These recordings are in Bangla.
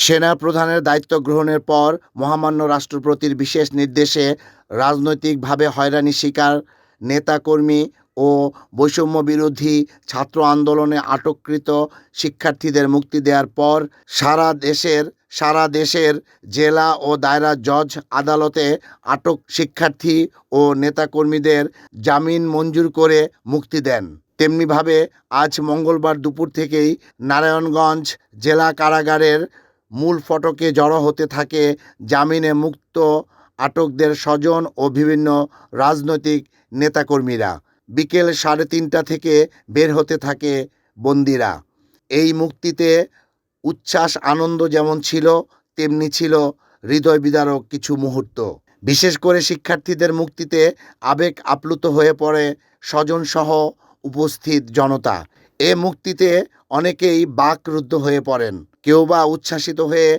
সেনা প্রধানের দায়িত্ব গ্রহণের পর মহামান্য রাষ্ট্রপতির বিশেষ নির্দেশে রাজনৈতিকভাবে হয়রানি শিকার নেতাকর্মী ও বৈষম্য বিরোধী ছাত্র আন্দোলনে আটককৃত শিক্ষার্থীদের মুক্তি দেওয়ার পর সারা দেশের সারা দেশের জেলা ও দায়রা জজ আদালতে আটক শিক্ষার্থী ও নেতাকর্মীদের জামিন মঞ্জুর করে মুক্তি দেন। তেমনিভাবে আজ মঙ্গলবার দুপুর থেকেই নারায়ণগঞ্জ জেলা কারাগারের মূল ফটকে জড়ো হতে থাকে জামিনে মুক্ত আটকদের স্বজন ও বিভিন্ন রাজনৈতিক নেতাকর্মীরা। বিকেল সাড়ে তিনটা থেকে বের হতে থাকে বন্দিরা। এই মুক্তিতে উচ্ছ্বাস, আনন্দ যেমন ছিল, তেমনি ছিল হৃদয় বিদারক কিছু মুহূর্ত। বিশেষ করে শিক্ষার্থীদের মুক্তিতে আবেগ আপ্লুত হয়ে পড়ে স্বজনসহ উপস্থিত জনতা। এ মুক্তিতে অনেকেই বাকরুদ্ধ হয়ে পড়েন। কেউ বা উচ্ছ্বাসিত হয়ে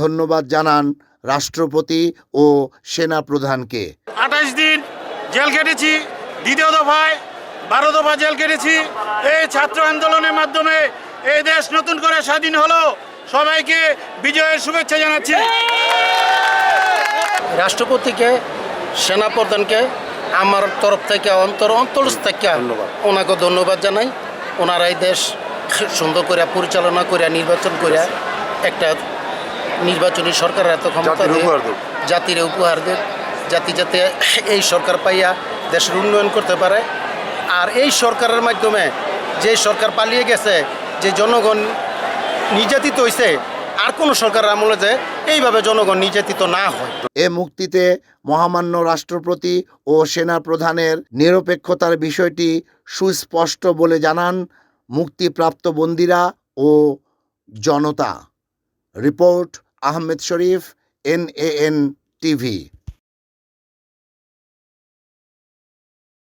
ধন্যবাদ জানান রাষ্ট্রপতি ও সেনা প্রধানকে আঠাশ দিন জেল কেটেছি দ্বিতীয় দফায় বারো দফা জেল কেটেছি। এই ছাত্র আন্দোলনের মাধ্যমে এই দেশ নতুন করে স্বাধীন হলো। সবাইকে বিজয়ের শুভেচ্ছা জানাচ্ছি। রাষ্ট্রপতিকে সেনাপ্রধানকে আমার তরফ থেকে অন্তর অন্তর থেকে ওনাকে ধন্যবাদ জানাই। ওনারা এই দেশ সুন্দর করে পরিচালনা করে নির্বাচন করে একটা নির্বাচনী সরকারের এত ক্ষমতা জাতির উপহার দেব। জাতির উপহার দেব। জাতি যাতে এই সরকার পাইয়া দেশের উন্নয়ন করতে পারে। আর এই সরকারের মাধ্যমে যে সরকার পালিয়ে গেছে যে জনগণ নির্যাতিত হয়েছে আর কোনো সরকারের আমলে যে এইভাবে জনগণ নির্যাতিত না হয়। এ মুক্তিতে মহামান্য রাষ্ট্রপতি ও সেনা প্রধানের নিরপেক্ষতার বিষয়টি সুস্পষ্ট বলে জানান মুক্তিপ্রাপ্ত বন্দিরা ও জনতা। Report Ahmed Sharif NAN TV.